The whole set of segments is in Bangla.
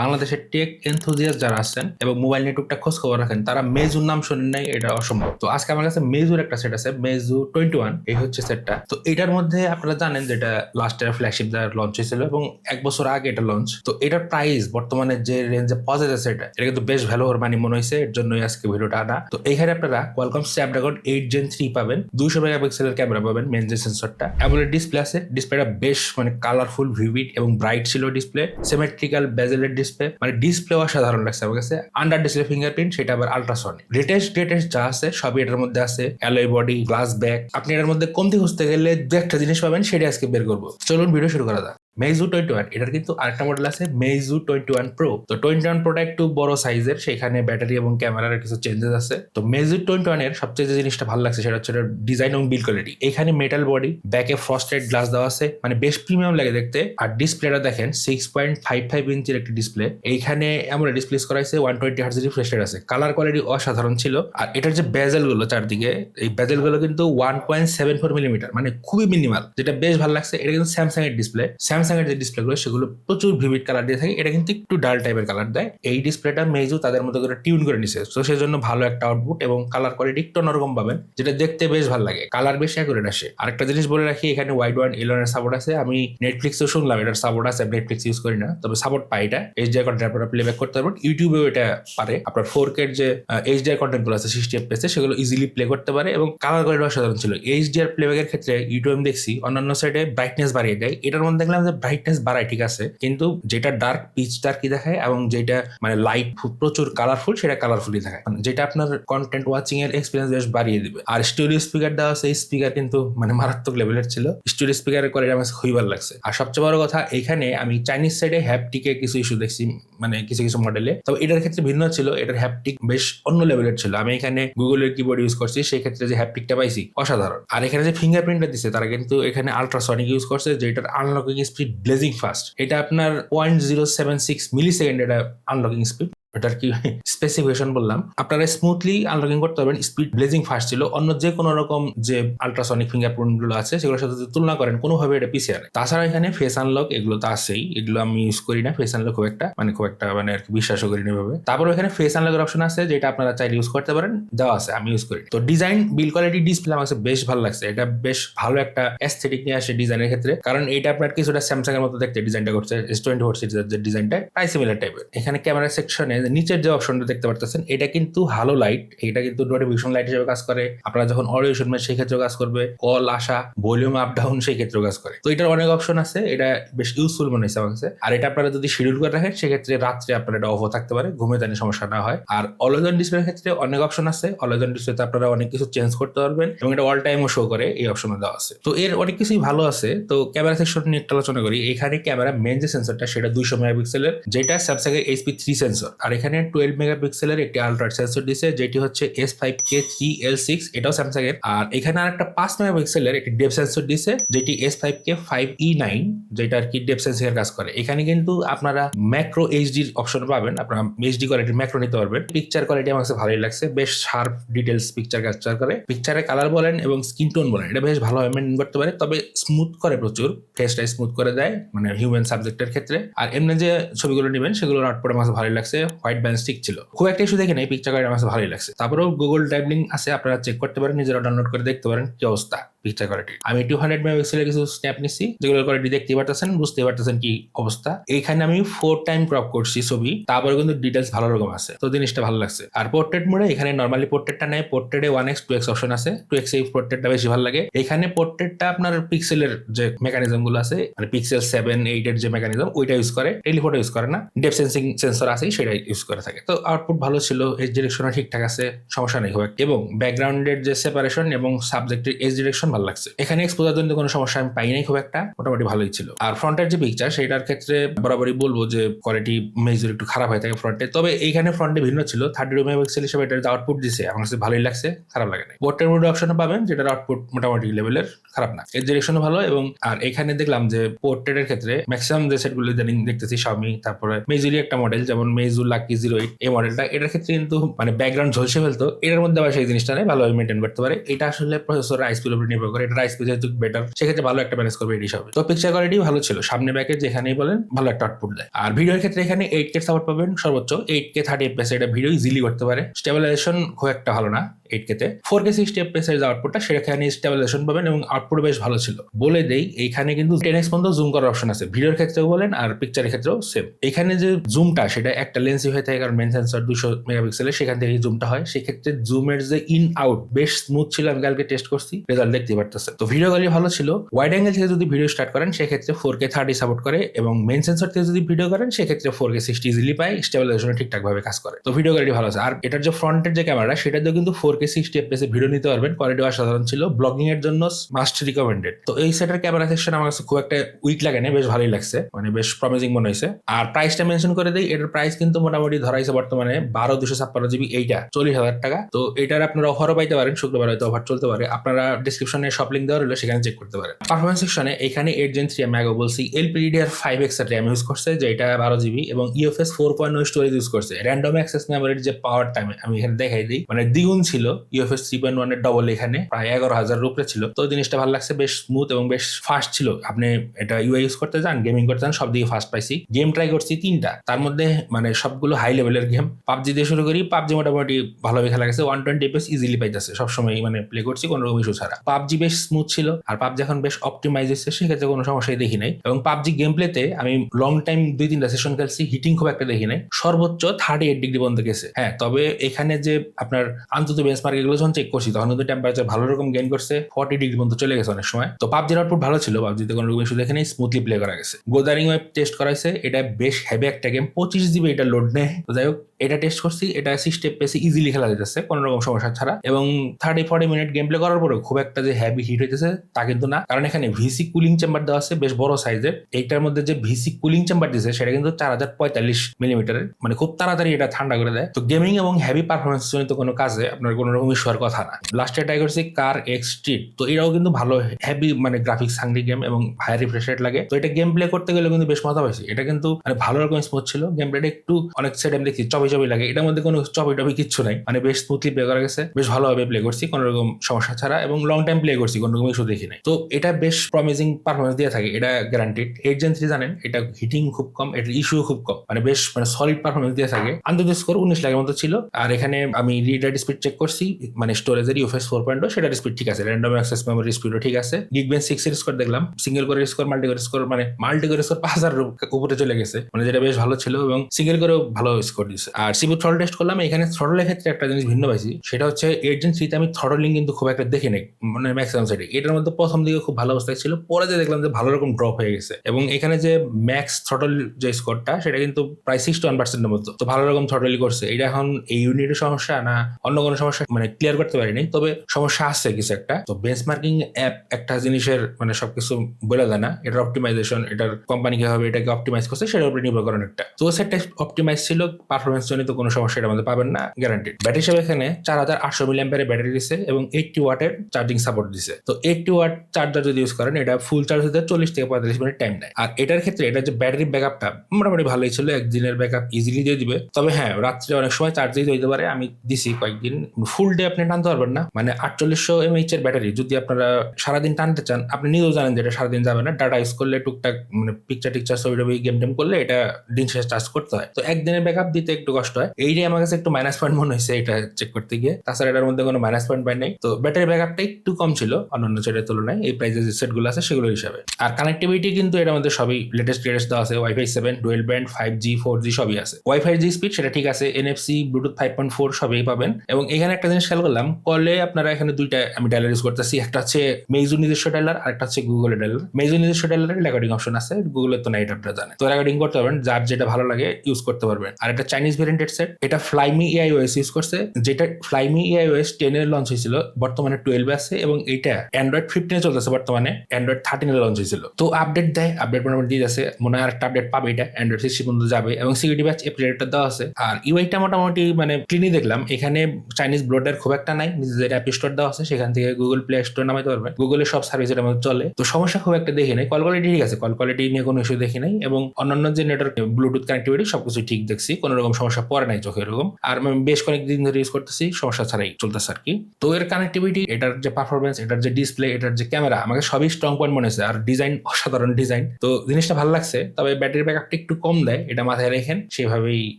বাংলাদেশের টেক এনথুজিয়াস যারা আছেন এবং মোবাইল নেটওয়ার্কটা খোঁজ খবর রাখেন, তারা মেজুর নাম শোনেন নাই, এটা অসম্ভব। তো আজকে আমার কাছে মেজুর একটা সেট আছে মেজু টোয়েন্টি ওয়ান এই হচ্ছে সেটটা তো এটার মধ্যে আপনারা জানেন যেটা লাস্ট ইয়ার ফ্ল্যাগশিপ দ্বারা লঞ্চ হয়েছিল এবং এক বছর আগে এটা লঞ্চ তো এটার প্রাইস বর্তমানে যে রেঞ্জে পাওয়া যাচ্ছে এটা এটা কিন্তু বেশ ভ্যালু ওর মানি মনে হয়েছে, এর জন্যই আজকে ভিডিওটা আনা। তো এইখানে আপনারা Qualcomm Snapdragon eight gen three পাবেন দুশো মেগাপিক্সেলের ক্যামেরা পাবেন মেন যে সেন্সরটা অ্যামোলেড ডিসপ্লে আছে ডিসপ্লেটা বেশ মানে কালারফুল ভিভিড এবং ব্রাইট ছিল ডিসপ্লে সিমেট্রিক্যাল বেজেলের ডিসপ্লে মানে ডিসপ্লে অসাধারণ লাগছে আমার কাছে। আন্ডার ডিসপ্লে ফিঙ্গারপ্রিন্ট সেটা আবার আল্ট্রাসনিক লেটেস্ট গ্রেটেস্ট যা আছে, সবই এটার মধ্যে আছে। অ্যালয় বডি গ্লাস ব্যাগ আপনি এটার মধ্যে কমতি খুঁজতে গেলে দু একটা জিনিস পাবেন সেটা আজকে বের করব। চলুন ভিডিও শুরু করা যাক। মেজু টোয়েন্টি ওয়ান এটার কিন্তু আরেকটা মডেল আছে মেজু টোয়েন্টি ওয়ান প্রো তো টোয়েন্টি ওয়ান প্রোটা একটু বড় সাইজের সেখানে ব্যাটারি এবং ক্যামেরার কিছু চেঞ্জেস আছে। তো মেজু টোয়েন্টি ওয়ানের সবচেয়ে যে জিনিসটা ভালো লাগছে সেটা হচ্ছে ডিজাইন এবং বিল কোয়ালিটি এখানে মেটাল বডি ব্যাকে ফ্রস্টেড গ্লাস দেওয়া আছে মানে বেশ প্রিমিয়াম লাগে দেখতে। আর ডিসপ্লেটা দেখেন সিক্স পয়েন্ট ফাইভ ফাইভ ইঞ্চির একটি ডিসপ্লে এইখানে এমন ডিসপ্লে করা হয়েছে ওয়ান টোয়েন্টি হার্জ রিফ্রেশ আছে। কালার কোয়ালিটি অসাধারণ ছিল। আর এটার যে বেজেলগুলো চারদিকে, এই বেজেলগুলো কিন্তু one point seven four millimetre মানে খুবই মিনিমাল যেটা বেশ ভালো লাগছে। এটা কিন্তু স্যামসাং এর ডিসপ্লে স্যামসাং এর যে ডিসপ্লে গুলো সেগুলো প্রচুর ভিভিড কালার দিয়ে থাকে। এটা কিন্তু একটু ডাল টাইপের কালার দেয়। এই ডিসপ্লেটা মেজু তাদের মতো করে টিউন করে নিছে। তো সেই জন্য ভালো একটা আউটপুট এবং কালার কোয়ালিটি একটু অন্যরকম পাবেন, যেটা দেখতে বেশ ভালো লাগে। কালার বেশ অ্যাকুরেট আসে। আরেকটা জিনিস বলে রাখি, এখানে ওয়াইড ওয়ান ইলেভেনের সাপোর্ট আছে। আমি নেটফ্লিক্সেও শুনলাম, এটার সাপোর্ট আছে নেটফ্লিক্স ইউজ করি না, তবে সাপোর্ট পাই এটা। এইচডিআর কন্টেন্ট আপনারা প্লেব্যাক করতে পারবেন। ইউটিউবেও এটা পারে। আপনার ফোর কের যে এইচ এইচডিআর কন্টেন্টগুলো আছে সিক্সটি পেসে সেগুলো ইজিলি প্লে করতে পারে এবং কালার কোয়ালিটি অসাধারণ ছিল। এইচ ডি এইচডিআর প্লেব্যাকের ক্ষেত্রে ইউটিউব দেখছি, অন্যান্য সাইডে ব্রাইটনেস বাড়িয়ে দেয়। এটার মধ্যে দেখলাম যে ব্রাইটনেস বাড়ায়, ঠিক আছে? কিন্তু যেটা ডার্ক পিচ ডার্কই দেখায় এবং যেটা মানে লাইট প্রচুর কালারফুল সেটা কালারফুলই দেখায়। মানে যেটা আপনার কন্টেন্ট ওয়াচিং এর এক্সপিরিয়েন্স বেশ বাড়িয়ে দিবে। আর স্টুডিও স্পিকার দেওয়া সেই স্পিকার কিন্তু মানে মারাত্মক লেভেলের ছিল। স্টুডিও স্পিকারের কোয়ালিটি আমার খুবই ভালো লাগছে। আর সবচেয়ে বড় কথা, এখানে আমি চাইনিজ সাইডে হ্যাপটিকে কিছু ইস্যু দেখছি। মানে কিছু কিছু মডেলে তবে এটার ক্ষেত্রে ভিন্ন ছিল, এটার হ্যাপটিক বেশ অন্য লেভেলের ছিল। আমি এখানে গুগলের কিবোর্ড ইউজ করছি, সেই ক্ষেত্রে যে হ্যাপটিকটা পাইছি, অসাধারণ। আর এখানে যে ফিঙ্গারপ্রিন্টটা দিচ্ছে তারা কিন্তু এখানে আলট্রাসনিক ইউজ করছে যেটার আনলকিং স্পিড ব্লেজিং ফাস্ট এটা আপনার point zero seven six millisecond এটা আনলকিং স্পিড এটার কি স্পেসিফিকেশন বললাম। আপনারা স্মুথলি আনলকিং করতে পারবেন। স্পিড ব্লেজিং ফাস্ট ছিল। অন্য যে কোনো রকম যে আলট্রাসনিক ফিঙ্গারপ্রিন্টগুলো আছে, সেগুলোর সাথে যদি তুলনা করেন, কোনোভাবে এটা পিছিয়ে আনে তাছাড়া এখানে ফেস আনলক এগুলো তো আছেই। এগুলো আমি ইউজ করি না। ফেস আনলক খুব একটা মানে খুব একটা মানে আর কি বিশ্বাসও করি না এভাবে। তারপর এখানে ফেস আনলকের অপশন আছে, যেটা আপনারা চাইলে ইউজ করতে পারেন। দেওয়া আছে, আমি ইউজ করি তো ডিজাইন বিল কোয়ালিটি ডিসপ্লে আমার বেশ ভালো লাগছে। এটা বেশ ভালো একটা অ্যাস্থেটিক নিয়ে আসে ডিজাইনের ক্ষেত্রে। কারণ এটা আপনার কিছুটা স্যামসাং এর মতো দেখতে। ডিজাইনটা করছে এস টোয়েন্টি ফোর সিরিজের যে ডিজাইনটা প্রায় সিমিলার টাইপের এখানে ক্যামেরা সেকশনে নিচের যে অপশনটা দেখতে পারতেছেন, এটা কিন্তু হালো লাইট এটা কিন্তু নোটিফিকেশন লাইট হিসেবে কাজ করে। আপনারা যখন অডিও শুনবেন, সেই ক্ষেত্রে কাজ করবে। কল আসা ভলিউম আপ ডাউন সেই ক্ষেত্রে কাজ করে। তো এটার অনেক অপশন আছে, এটা বেশ ইউজফুল মনে হয়েছে আমার কাছে। আর এটা আপনারা যদি শিডিউল করে রাখেন, সেক্ষেত্রে রাত্রে আপনার এটা অফও থাকতে পারে, ঘুমে জানি সমস্যা না হয়। আর অলওয়েজন ডিসপ্লের ক্ষেত্রে অনেক অপশন আছে। অলওয়েজন ডিসপ্লেতে আপনারা অনেক কিছু চেঞ্জ করতে পারবেন এবং এটা অল টাইমও শো করে, এই অপশনে দেওয়া আছে। তো এর অনেক কিছুই ভালো আছে। তো ক্যামেরা সেকশন নিয়ে একটা আলোচনা করি। এখানে ক্যামেরা মেন যে সেন্সরটা সেটা দুইশো মেগাপিক্সেলের, যেটা স্যামসাং এর এইচপি থ্রি সেন্সর আর এখানে টুয়েলভ মেগাপিক্সেলের একটি আলট্রা সেন্সর দিছে, যেটি হচ্ছে S five K three L six এটাও স্যামসাং এর। আর এখানে আর একটা পাঁচ মেগাপিক্সেলের একটি ডেপ সেন্সর দিছে, যেটি S five K five E nine যেটা আর কি ডেপ সেন্সিং এর কাজ করে। এখানে কিন্তু আপনারা ম্যাক্রো এইচডির অপশন পাবেন, আপনারা এইচডি কোয়ালিটির ম্যাক্রো নিতে পারবেন। পিকচার কোয়ালিটি আমার কাছে ভালোই লাগছে, বেশ শার্প ডিটেলস পিকচার ক্যাপচার করে। পিকচারের কালার বলেন এবং স্কিন টোন বলেন, এটা বেশ ভালোভাবে মেনটেন করতে পারে, তবে স্মুথ করে প্রচুর ফেসটা স্মুথ করে দেয় মানে হিউম্যান সাবজেক্টের ক্ষেত্রে। আর এমনি যে ছবিগুলো নেবেন সেগুলো আউটপুট আমার কাছে ভালোই লাগছে। হোয়াইট ব্যান্ড স্টিক ছিল। খুব একটা ইস্যু দেখে নেই পিকচার কোয়ালিটি আমার ভালোই লাগছে। তারপরেও গুগল ড্রাইভ লিঙ্ক আছে, আপনারা চেক করতে পারেন, নিজেরা ডাউনলোড করে দেখতে পারেন কি অবস্থা পিকচার কোয়ালিটি আমি টু হান্ড্রেড মেগাপিক্সেলের কিছু স্ন্যাপ নিচ্ছি যেগুলো কোয়ালিটি দেখতে পারতেছেন বুঝতে পারতেছেন কি অবস্থা। এইখানে আমি ফোর টাইম ক্রপ করছি ছবি তারপরে কিন্তু ডিটেলস ভালো রকম আছে, তো জিনিসটা ভালো লাগছে। আর পোর্ট্রেট মোডে এখানে নর্মালি পোর্ট্রেটটা নেয় পোর্ট্রেটে one X two X option আছে টু এক্স এই পোর্ট্রেটটা বেশি ভালো লাগে। এখানে পোর্ট্রেটটা আপনার পিক্সেলের যে মেকানিজমগুলো আছে মানে পিক্সেল সেভেন এইট এর যে মেকানিজম ওইটা ইউজ করে টেলিফোটো ইউজ করে না। ডেপ সেন্সিং সেন্সর আছে সেটা ইউজ করে থাকে। তো আউটপুট ভালো ছিল এজ ডিরেকশন ঠিকঠাক আছে, সমস্যা নেই একটা। এবং ব্যাকগ্রাউন্ডের যে সেপারেশন এবং সাবজেক্টের এজ ডিরেকশন ভালো লাগছে। এখানে এক্সপোজার জন্য কোনো সমস্যা আমি পাই নাই খুব একটা, মোটামুটি ভালোই ছিল। আর ফ্রন্টের যে পিকচার সেটার ক্ষেত্রে বরাবরই বলব যে কোয়ালিটি মেজর একটু খারাপ হয়ে থাকে ফ্রন্টে তবে এইখানে ফ্রন্টে ভিন্ন ছিল থার্টি টু মেগাপিক্সেল হিসেবে এটার আউটপুট দিছে, আমার কাছে ভালোই লাগছে, খারাপ লাগে না পোর্টের মোড অপশনে পাবেন, যেটার আউটপুট মোটামুটি লেভেলের খারাপ না। এর ডিরেকশনও ভালো এবং, আর এখানে দেখলাম যে পোর্ট্রেটের ক্ষেত্রে ম্যাক্সিমাম যে সেটগুলো দেখতেছি শাওমি তারপরে মেজুরি একটা মডেল যেমন মেজু লাক কি জিরো এইট এই মডেলটা এটার ক্ষেত্রে কিন্তু মানে ব্যাকগ্রাউন্ড ঝলসে ফেলতো। এটার মধ্যে আবার সেই জিনিসটা নেই, ভালোভাবে মেনটেন করতে পারে। এটা আসলে প্রসেসর আইসপির উপর নির্ভর করে। এটা আইসপি যেহেতু বেটার সেক্ষেত্রে ভালো একটা ম্যানেজ করবে এটি হবে। তো পিকচার কোয়ালিটি ভালো ছিল। সামনে ব্যাকে যেখানেই বলেন, ভালো একটা আউটপুট দেয়। আর ভিডিওর ক্ষেত্রে এখানে এইট কে সাপোর্ট পাবেন সর্বোচ্চ। এইট কে থার্টি এফ এটা ভিডিও ইজিলি করতে পারে। স্টেবিলাইজেশন খুব একটা ভালো না। এইট কেতে ফোর কে সিক্সটি এফপিএস এর যে আউটপুটটা সেখানে স্টেবিলাইজেশন পাবেন এবং আউটপুট বেশ ভালো ছিল। বলে দেই এইখানে কিন্তু টেন এক্স পর্যন্ত জুম করার অপশন আছে। ভিডিওর ক্ষেত্রেও বলেন আর পিকচারের ক্ষেত্রেও সেম এখানে যে জুমটা সেটা একটা লেন্সই হয়ে থাকে, কারণ মেন সেন্সর দুশো মেগাপিক্সেলের সেখান থেকে জুমটা হয়। সেক্ষেত্রে জুমের যে ইন আউট বেশ স্মুথ ছিল, আমি কালকে টেস্ট করছি। রেজাল্ট দেখতে পারতেছে তো ভিডিও কোয়ালিটি ভালো ছিল। ওয়াইড অ্যাঙ্গেল থেকে যদি ভিডিও স্টার্ট করেন, সেক্ষেত্রে ফোর কে থার্টি সাপোর্ট করে এবং মেন সেন্সর থেকে যদি ভিডিও করেন, সেক্ষেত্রে ফোর কে সিক্সটি ইজিলি পায়। স্টেবিলাইজেশন ঠিকঠাক ভাবে কাজ করে। তো ভিডিও কোয়ালিটি ভালো আছে। আর এটার যে ফ্রন্টের যে ক্যামেরা সেটা দিয়ে কিন্তু four K sixty FPS video নিতে পারবেন। কোয়ালিটি অসাধারণ ছিল। ব্লগিং এর জন্য মাস্ট রিকমেন্ডেড তো এই সেটের ক্যামেরা সেকশন আমার কাছে খুব একটা উইক লাগে না, বেশ ভালোই লাগছে। মানে বেশ প্রমিজিং মনে হয়েছে। আর প্রাইসটা মেনশন করে দিই, এটার প্রাইস কিন্তু মোটামুটি ধরাইছে বর্তমানে বারো দুশো ছাপ্পান্ন জিবি এইটা চল্লিশ হাজার টাকা। তো এটার আপনারা অফারও পাইতে পারেন, শুক্রবার হয়তো অফার চলতে পারে। আপনারা ডিসক্রিপশনে সব লিঙ্ক দেওয়া রইল, সেখানে চেক করতে পারেন। পারফরমেন্স সেকশনে এখানে এইট জেন থ্রি আমি আগে বলছি LPDDR five X RAM use করছে যে এটা বারো জিবি এবং E UFS four point storage use করছে। র্যান্ডম অ্যাক্সেস মেমোরির যে পাওয়ার টাইম আমি এখানে দেখাই দিই মানে দ্বিগুণ ছিল। E ইউএফএস থ্রি পয়েন্ট ওয়ানের ডবল এখানে, প্রায় এগারো হাজার রুপে ছিল। তো জিনিসটা ভালো লাগছে, বেশ স্মুথ এবং বেশ ফাস্ট ছিল। আপনি এটা ইউআই ইউজ করতে চান গেমিং করতে চান সব দিকে ফাস্ট পাইছি। গেম ট্রাই করছি তিনটা। তার মধ্যে মানে সবগুলো হাই লেভেলের গেম পাবজি দিয়ে শুরু করি, পাবজি মোটামুটি ভালোভাবে খেলা গেছে। ওয়ান টোয়েন্টি এপিএস ইজিলি পাইতেছে সবসময় মানে প্লে করছি, কোনো রকম ইস্যু ছাড়া। পাবজি বেশ স্মুথ ছিল, আর পাবজি এখন বেশ অপটিমাইজ হচ্ছে সেক্ষেত্রে কোনো সমস্যাই দেখি নাই। এবং পাবজি গেম প্লেতে আমি লং টাইম দুই তিনটা সেশন খেলছি হিটিং খুব একটা দেখি নাই। সর্বোচ্চ থার্টি এইট ডিগ্রি পর্যন্ত গেছে। হ্যাঁ তবে এখানে যে আপনার আন্তত বেঞ্চমার্ক এগুলো যখন চেক করছি, তখন কিন্তু টেম্পারেচার ভালো রকম গেইন করছে। ফর্টি ডিগ্রি পর্যন্ত চলে গেছে অনেক সময়। তো পাবজির আউটপুট ভালো ছিল, পাবজিতে কোনো রকম ইস্যু দেখে নেই স্মুথলি প্লে করা গেছে। গোদারিং ওয়েব টেস্ট করা হয়েছে এটা বেশ হেভি একটা গেম পঁচিশ জিবি এটা লোড নেয়। তো যাই হোক এটা টেস্ট করছি, এটা সিক্সটি পেসে ইজিলি খেলা যেতেছে কোনো রকম সমস্যা ছাড়া। এবং thirty forty minute game play করার পরে খুব একটা যে হ্যাভি হিট হইতেছে, তা কিন্তু না। কারণ এখানে ভিসি কুলিং চেম্বার দেওয়া আছে, বেশ বড় সাইজের এইটার মধ্যে যে ভিসি কুলিং চেম্বার দিয়েছে সেটা কিন্তু চার হাজার পঁয়তাল্লিশ মিলিমিটারের মানে খুব তাড়াতাড়ি এটা ঠান্ডা করে দেয়। তো গেমিং এবং হ্যাভি পারফরমেন্স জনিত কোনো কাজে আপনার কোনো রকম ইস্যু কথা না। লাস্টে ট্রাই করছি কার এক্স স্ট্রিট তো এটাও কিন্তু ভালো হ্যাভি মানে গ্রাফিক্স হাঙ্গি গেম এবং হাই রিফ্রেশ রেট লাগে। তো এটা গেম প্লে করতে গেলে কিন্তু বেশ মজা পাইছি। এটা কিন্তু মানে ভালো রকম স্মুথ ছিল। গেম প্লেটা একটু অনেক সেট আমি দেখছি চবি চবি লাগে। এটার মধ্যে কোনো চবি টবি কিচ্ছু নাই। মানে বেশ স্মুথলি প্লে করা গেছে, বেশ ভালোভাবে প্লে করছি, কোনো রকম সমস্যা ছাড়া এবং লং টাইম প্লে করছি, কোনো রকম ইস্যু দেখি নাই। তো এটা বেশ প্রমিজিং পারফরমেন্স দিয়ে থাকে, এটা গ্যারান্টিড এইট জেন থ্রি জানেন, এটা হিটিং খুব কম, এটার ইস্যু খুব কম। মানে বেশ মানে সলিড পারফরমেন্স দিয়ে থাকে। আন্তর্জাতিক স্কোর উনিশ লাখের মতো ছিল। আর এখানে আমি রিডার স্পিড চেক করছি মানে স্টোরেজের ইউএফএস ফোর পয়েন্ট সেটার স্পিড ঠিক আছে। র্যান্ডম অ্যাক্সেস মেমোরি স্পিডও ঠিক আছে। গিগবেন সিক্স এর স্কোর দেখলাম। সিঙ্গেল করে স্কোর মাল্টি করে স্কোর মানে মাল্টি করে স্কোর পাঁচ হাজার উপরে চলে গেছে। মানে যেটা বেশ ভালো ছিল এবং সিঙ্গেল করেও ভালো স্কোর দিচ্ছে আর সিবু থ্রল টেস্ট করলাম, এখানে থ্রটলের ক্ষেত্রে একটা জিনিস ভিন্ন পাইছি, সেটা হচ্ছে এজেন্ট থ্রিতে আমি থ্রটলিং কিন্তু খুব একটা দেখি নাই মানে ম্যাক্সিমাম সাইডে এটার মধ্যে প্রথম দিকে খুব ভালো অবস্থায় ছিল, পরে যে দেখলাম যে ভালো রকম ড্রপ হয়ে গেছে। এবং এখানে যে ম্যাক্স থ্রটল যে স্কোরটা সেটা কিন্তু প্রায় সিক্সটি ওয়ান পার্সেন্টের মতো। তো ভালো রকম থ্রটলি করছে। এটা এখন এই ইউনিটের সমস্যা না অন্য কোনো সমস্যা মানে ক্লিয়ার করতে পারিনি, তবে সমস্যা আসছে কিছু একটা। তো বেঞ্চমার্কিং অ্যাপ একটা জিনিসের মানে সবকিছু বলে দেয় না, এটার অপটিমাইজেশন এটার কোম্পানি কীভাবে এটাকে অপটিমাইজ করছে, সেটার উপরে নির্ভর করেন একটা তো সেটটা অপটিমাইজ ছিল পারফরমেন্স জনিত কোনো সমস্যা এটার মধ্যে পাবেন না গ্যারান্টিড ব্যাটারি হিসেবে এখানে চার হাজার আটশো মিলি অ্যাম্পারের ব্যাটারি দিছে এবং এইটটি ওয়াটের চার্জিং সাপোর্ট দিছে। তো এইটটি ওয়াট চার্জার যদি ইউজ করেন, এটা ফুল চার্জ হতে চল্লিশ থেকে পঁয়তাল্লিশ মিনিট টাইম নেয়। আর এটার ক্ষেত্রে এটা যে ব্যাটারি ব্যাকআপটা মোটামুটি ভালোই ছিল, একদিনের ব্যাকআপ ইজিলি দিয়ে দিবে। তবে হ্যাঁ রাত্রে অনেক সময় চার্জ দিতে পারে, আমি দিছি কয়েকদিন। ফুল ডে আপনি টানতে পারবেন না। মানে আটচল্লিশশো এমএইচ এর ব্যাটারি যদি আপনারা সারাদিন টানতে চান, আপনি নিজেও জানেন যে এটা সারাদিন যাবে না। ডাটা ইউজ করলে টুকটাক মানে পিকচার টিকচার ছবি টবি গেম টেম করলে এটা দিন শেষে চার্জ করতে হয়। তো একদিনের ব্যাকআপ দিতে একটু কষ্ট হয়। এইটাই আমার কাছে একটু মাইনাস পয়েন্ট মনে হয়েছে এটা চেক করতে গিয়ে। তাছাড়া এটার মধ্যে কোনো মাইনাস পয়েন্ট পাই নাই। তো ব্যাটারি ব্যাক ব্যাকআপটা একটু কম ছিল অন্যান্য সেটের তুলনায়। এই প্রাইসের যে সেটগুলো আছে সেগুলো হিসাবে। আর কানেক্টিভিটি কিন্তু এটার মধ্যে সবই লেটেস্ট গ্রেটেস্ট দেওয়া আছে। Wifi seven dual band five G four G সবই আছে। ওয়াইফাই জি স্পিড সেটা ঠিক আছে। NFC bluetooth five point four সবই পাবেন। এবং এখানে একটা জিনিস খেয়াল করলাম কলে আপনারা এখানে দুইটা আমি ডায়ালার ইউজ করতেছি। একটা হচ্ছে মেজু নিজস্ব ডায়ালার আর একটা হচ্ছে গুগলের ডায়ালার মেজু নিজস্ব ডায়ালারের রেকর্ডিং অপশন আছে। গুগলের তো নাইট আপনারা জানেন। তো রেকর্ডিং করতে পারবেন। যার যেটা ভালো লাগে ইউজ করতে পারবেন। আর একটা চাইনিজ ভেরিয়েন্টেড সেট এটা ফ্লাইমি এআই ওএস ইউজ করছে, যেটা ফ্লাইমি এআই ওএস টেনের লঞ্চ হয়েছিল, বর্তমানে টুয়েলভে আছে এবং এটা অ্যান্ড্রয়েড ফিফটিনে চলতেছে বর্তমানে অ্যান্ড্রয়েড থার্টিনে লঞ্চ হয়েছিল। তো আপডেট দেয় আপডেট মোটামুটি দিয়ে আছে মনে হয় একটা আপডেট পাবে এটা অ্যান্ড্রয়েড সিক্সটি পর্যন্ত যাবে এবং সিকিউরিটি ব্যাচ এপ্রিলেটটা দেওয়া আছে। আর ইউআইটা মোটামুটি মানে ক্লিনই দেখলাম, এখানে চাইনিজ ব্লোডার খুব একটা নাই, নিজেদের অ্যাপ স্টোর দেওয়া আছে, সেখান থেকে গুগল প্লে স্টোর নামাইতে পারবেন গুগলের সব সার্ভিস এর মধ্যে চলে। তো সমস্যা খুব একটা দেখি নাই কল কোয়ালিটি ঠিক আছে কল কোয়ালিটি নিয়ে কোনো ইস্যু দেখি নাই এবং অন্যান্য যে নেটওয়ার্ক ব্লুটুথ কানেক্টিভিটি সবকিছু ঠিক দেখছি, কোনো রকম সমস্যা সমস্যা পড়ে নাই চোখে এরকম। আর আমি বেশ কয়েক দিন ধরে ইউজ করতেছি, সমস্যা ছাড়াই চলতেছে আর কি। তো এর কানেক্টিভিটি এটার যে পারফরমেন্স এটার যে ডিসপ্লে এটার যে ক্যামেরা আমাকে সবই স্ট্রং পয়েন্ট মনে হয়েছে। আর ডিজাইন অসাধারণ ডিজাইন তো জিনিসটা ভালো লাগছে, তবে ব্যাটারি ব্যাকআপটা একটু কম দেয়, এটা মাথায় রেখেন, সেভাবেই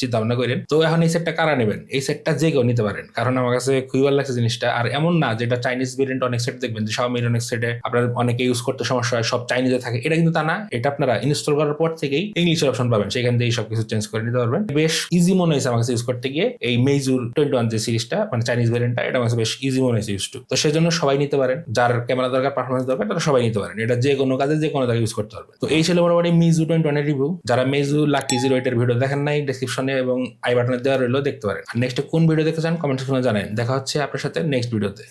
চিন্তা ভাবনা করেন। তো এখন এই সেটটা কারা নেবেন? এই সেটটা যে কেউ নিতে পারেন। কারণ আমার কাছে খুবই ভালো লাগছে জিনিসটা। আর এমন না যেটা চাইনিজ ভেরিয়েন্ট অনেক সেট দেখবেন, যে Xiaomi অনেক সেটে আপনার অনেকে ইউজ করতে সমস্যা হয়, সব চাইনিজে থাকে। এটা কিন্তু তা না, এটা আপনারা ইনস্টল করার পর থেকেই ইংলিশের অপশন পাবেন। সেখান থেকে সবকিছু চেঞ্জ করে নিতে পারবেন। বেশ ইজি মনে হয়েছে আমার ইউজ করতে গিয়ে এই মেজুর টোয়েন্টি ওয়ান যে সিরিজটা মানে চাইনিজ ভেরিয়েন্টটা এটা আমার বেশ ইজি মনে হয়েছে ইউজ টু তো সেজন্য সবাই নিতে পারেন। যার ক্যামেরা দরকার পারফরমেন্স দরকার, তারা সবাই নিতে পারেন। এটা যে কোনো কাজে, যে কোনো জায়গায় ইউজ করতে পারবেন। তো এই ছিল মোটামুটি মিজু টোয়েন্টি ওয়ানের রিভিউ যারা মেজু লাকি জিরো এইটের ভিডিও দেখেন নাই ডিসক্রিপশনে এবং আই বাটনে দেওয়া রইলেও দেখতে পারেন। আর নেক্সট কোন ভিডিও দেখতে চান কমেন্ট সেকশনে জানেন দেখা হচ্ছে আপনার সাথে নেক্সট ভিডিওতে